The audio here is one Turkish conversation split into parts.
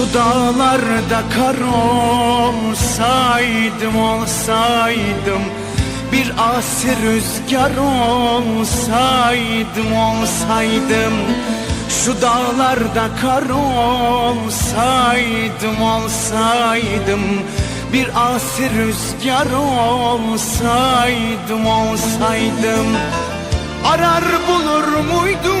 Şu dağlarda kar olsaydım olsaydım. Bir asi rüzgar olsaydım olsaydım. Şu dağlarda kar olsaydım olsaydım. Bir asi rüzgar olsaydım olsaydım. Arar bulur muydun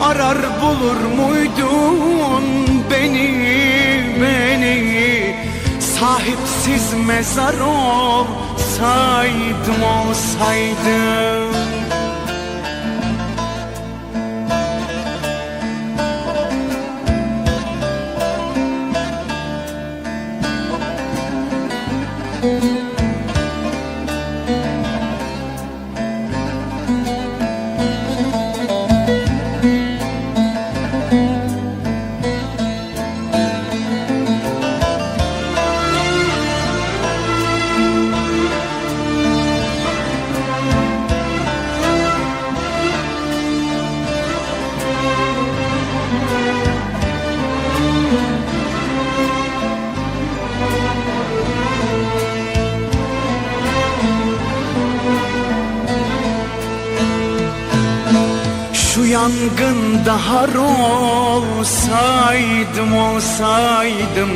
Arar bulur muydun beni beni? Sahipsiz mezar olsaydım olsaydım. Şu yangında har olsaydım olsaydım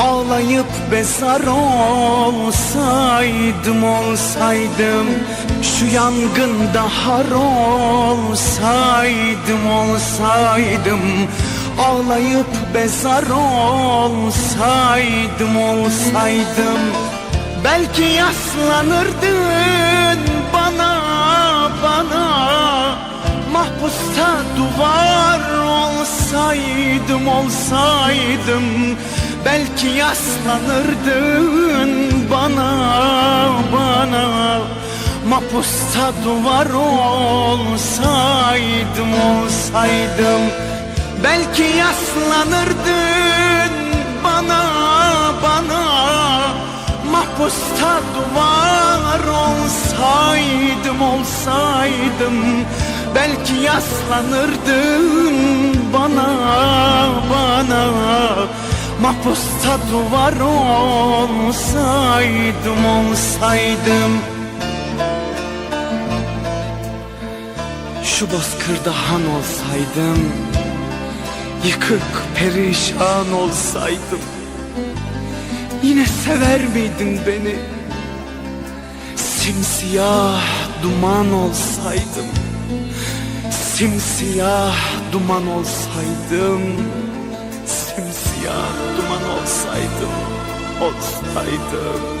Ağlayıp bezar olsaydım olsaydım Şu yangında har olsaydım olsaydım Ağlayıp bezar olsaydım olsaydım Belki yaslanırdın olsaydım olsaydım Belki yaslanırdın bana bana. Mahpusta duvar olsaydım olsaydım Belki yaslanırdın bana bana. Mahpusta duvar olsaydım olsaydım Belki yaslanırdın bana bana. Mahpusta duvar olsaydım olsaydım. Şu bozkırda han olsaydım Yıkık perişan olsaydım. Yine sever miydin beni? Simsiyah duman olsaydım Simsiyah duman olsaydım Simsiyah duman olsaydım Olsaydım